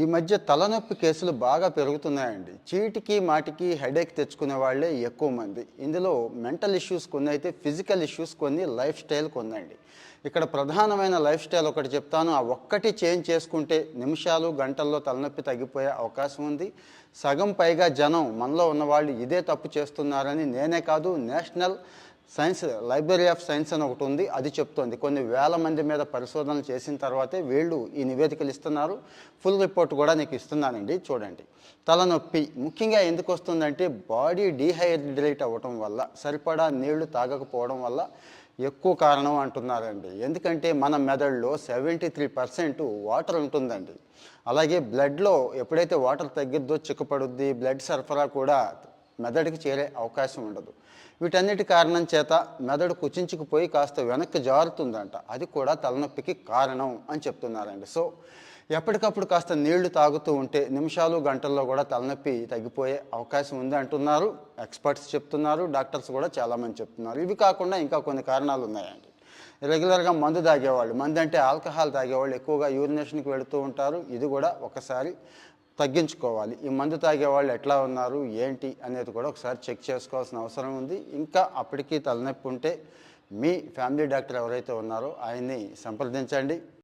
ఈ మధ్య తలనొప్పి కేసులు బాగా పెరుగుతున్నాయండి. చీటికి మాటికి హెడేక్ తెచ్చుకునే వాళ్ళే ఎక్కువ మంది. ఇందులో మెంటల్ ఇష్యూస్ కొన్ని అయితే ఫిజికల్ ఇష్యూస్ కొన్ని లైఫ్ స్టైల్ కొందండి ఇక్కడ ప్రధానమైన లైఫ్ స్టైల్ ఒకటి చెప్తాను. ఆ ఒక్కటి చేంజ్ చేసుకుంటే నిమిషాలు గంటల్లో తలనొప్పి తగ్గిపోయే అవకాశం ఉంది. సగం పైగా జనం మనలో ఉన్నవాళ్ళు ఇదే తప్పు చేస్తున్నారని నేనే కాదు national science library of science అని ఒకటి ఉంది అది చెప్తోంది. కొన్ని వేల మంది మీద పరిశోధనలు చేసిన తర్వాతే వీళ్ళు ఈ నివేదికలు ఇస్తున్నారు. ఫుల్ రిపోర్ట్ కూడా నీకు ఇస్తున్నానండి చూడండి. తలనొప్పి ముఖ్యంగా ఎందుకు వస్తుందంటే బాడీ డీహైడ్రేట్ అవ్వటం వల్ల సరిపడా నీళ్ళు తాగకపోవడం వల్ల ఎక్కువ కారణం అంటున్నారండి. ఎందుకంటే మన మెదడులో సెవెంటీ త్రీ పర్సెంట్ వాటర్ ఉంటుందండి. అలాగే బ్లడ్లో ఎప్పుడైతే వాటర్ తగ్గిద్దో చిక్కుపడుద్ది బ్లడ్ సరఫరా కూడా మెదడుకి చేరే అవకాశం ఉండదు. వీటన్నిటి కారణం చేత మెదడు కుచించుకుపోయి కాస్త వెనక్కి జారుతుందంట. అది కూడా తలనొప్పికి కారణం అని చెప్తున్నారండి. సో ఎప్పటికప్పుడు కాస్త నీళ్ళు తాగుతూ ఉంటే నిమిషాలు గంటల్లో కూడా తలనొప్పి తగ్గిపోయే అవకాశం ఉంది అంటున్నారు. ఎక్స్పర్ట్స్ చెప్తున్నారు డాక్టర్స్ కూడా చాలామంది చెప్తున్నారు. ఇవి కాకుండా ఇంకా కొన్ని కారణాలు ఉన్నాయండి. రెగ్యులర్గా మందు తాగేవాళ్ళు మందు అంటే ఆల్కహాల్ తాగేవాళ్ళు ఎక్కువగా యూరినేషన్కి వెళుతూ ఉంటారు. ఇది కూడా ఒకసారి తగ్గించుకోవాలి. ఈ మందు తాగే వాళ్ళు ఎట్లా ఉన్నారు ఏంటి అనేది కూడా ఒకసారి చెక్ చేసుకోవాల్సిన అవసరం ఉంది. ఇంకా అప్పటికీ తలనొప్పి ఉంటే మీ ఫ్యామిలీ డాక్టర్ ఎవరైతే ఉన్నారో ఆయన్ని సంప్రదించండి.